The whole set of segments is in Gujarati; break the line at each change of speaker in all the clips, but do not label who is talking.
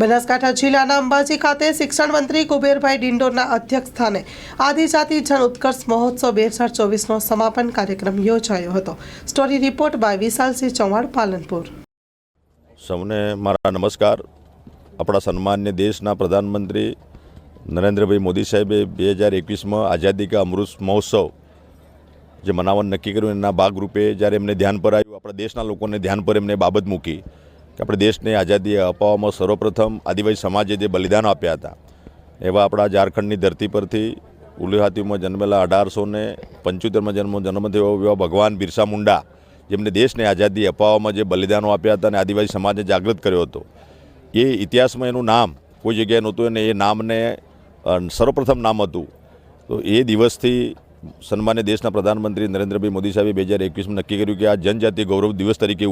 બનાસકાંઠા જિલ્લાના અંબાજી ખાતે શિક્ષણ મંત્રી કુબેરભાઈ ડિંડોરના અધ્યક્ષ સ્થાને આદિજાતિ જન ઉત્કર્ષ મહોત્સવ બે હજાર ચોવીસનો સમાપન કાર્યક્રમ યોજાયો હતો. Story report by Vishalsinh Chauhan, Palanpur.
સૌને મારા નમસ્કાર. આપણા સન્માન્ય દેશના પ્રધાનમંત્રી નરેન્દ્રભાઈ મોદી સાહેબે બે હજાર એકવીસમાં આઝાદી કા અમૃત મહોત્સવ જે મનાવવાનું નક્કી કર્યું એના ભાગરૂપે જ્યારે એમને ધ્યાન પર આવ્યું, આપણા દેશના લોકોને ધ્યાન પર એમને બાબત મૂકી કે આપણે દેશને આઝાદી અપાવવામાં સર્વપ્રથમ આદિવાસી સમાજે જે બલિદાન આપ્યા હતા, એવા આપણા ઝારખંડની ધરતી પરથી ઉલુહાતીમાં જન્મેલા અઢારસો ને પંચોતેરમાં જન્મ જન્મ થયો એવા ભગવાન બિરસા મુંડા, જેમને દેશને આઝાદી અપાવવામાં જે બલિદાનો આપ્યા હતા અને આદિવાસી સમાજને જાગૃત કર્યો હતો. એ ઇતિહાસમાં એનું નામ, કોઈ જગ્યાએ નહોતું અને એ નામને સર્વપ્રથમ નામ હતું. તો એ દિવસથી સન્માન્ય દેશના પ્રધાનમંત્રી નરેન્દ્રભાઈ મોદી સાહેબે બે હજાર એકવીસમાં નક્કી કર્યું કે આ જનજાતિ ગૌરવ દિવસ તરીકે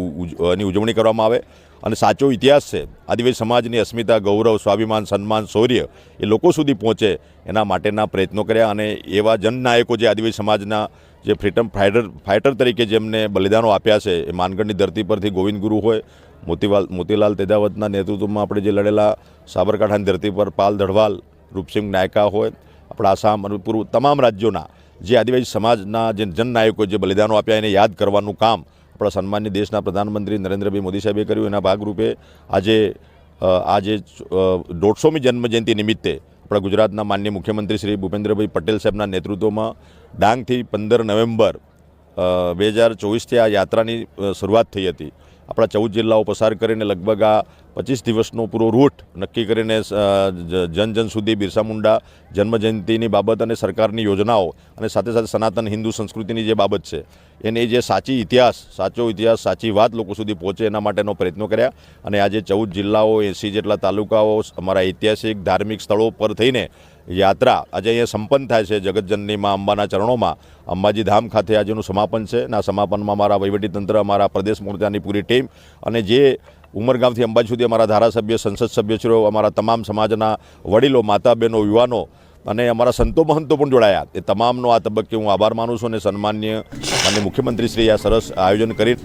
એની ઉજવણી કરવામાં આવે અને સાચો ઇતિહાસ છે. આદિવાસી સમાજની અસ્મિતા, ગૌરવ, સ્વાભિમાન, સન્માન, શૌર્ય એ લોકો સુધી પહોંચે એના માટેના પ્રયત્નો કર્યા અને એવા જનનાયકો જે આદિવાસી સમાજના જે ફ્રીડમ ફાઇટર ફાઇટર તરીકે જેમને બલિદાનો આપ્યા છે, એ માનગઢની ધરતી પરથી ગોવિંદ ગુરુ હોય, મોતીવાલ, મોતીલાલ તેદાવતના નેતૃત્વમાં આપણે જે લડેલા સાબરકાંઠાની ધરતી પર પાલ ધડવાલ, રૂપસિંહ નાયકા હોય, આપણા આસામ અને પૂર્વ તમામ રાજ્યોના જે આદિવાસી સમાજના જે જનનાયકો જે બલિદાનો આપ્યા એને યાદ કરવાનું કામ આપણા સન્માન્ય દેશના પ્રધાનમંત્રી નરેન્દ્રભાઈ મોદી સાહેબે કર્યું. એના ભાગરૂપે આજે આજે દોઢસોમી જન્મજયંતિ નિમિત્તે આપણા ગુજરાતના માન્ય મુખ્યમંત્રી શ્રી ભૂપેન્દ્રભાઈ પટેલ સાહેબના નેતૃત્વમાં ડાંગથી પંદર નવેમ્બર બે હજાર ચોવીસથી આ યાત્રાની શરૂઆત થઈ હતી. આપણા ચૌદ જિલ્લાઓ પસાર કરીને લગભગ આ પચીસ દિવસનો પૂરો રૂટ નક્કી કરીને જન જન સુધી બિરસા મુંડા જન્મજયંતિની બાબત અને સરકારની યોજનાઓ અને સાથે સાથે સનાતન હિન્દુ સંસ્કૃતિની જે બાબત છે, એને જે સાચી ઇતિહાસ, સાચો ઇતિહાસ, સાચી વાત લોકો સુધી પહોંચે એના માટેનો પ્રયત્નો કર્યા. અને આજે ચૌદ જિલ્લાઓ એંસી જેટલા તાલુકાઓ, અમારા ઐતિહાસિક, ધાર્મિક સ્થળો પર થઈને યાત્રા આજે અહીંયા સંપન્ન થાય છે જગતજનની માં અંબાના ચરણોમાં. અંબાજી ધામ ખાતે આજેનું સમાપન છે અને આ સમાપનમાં અમારા વહીવટીતંત્ર, અમારા પ્રદેશ મોરચાની પૂરી ટીમ અને જે ઉમરગામથી અંબાજી સુધી અમારા ધારાસભ્ય, સંસદ સભ્યશ્રીઓ, અમારા તમામ સમાજના વડીલો માતા બહેનો યુવાનો અને અમારા સંતો મહંતો પણ જોડાયા. એ તમામનો આ તબક્કે હું આભાર માનું છું અને સન્માન્ય અને મુખ્યમંત્રી શ્રી આ સરસ આયોજન કરી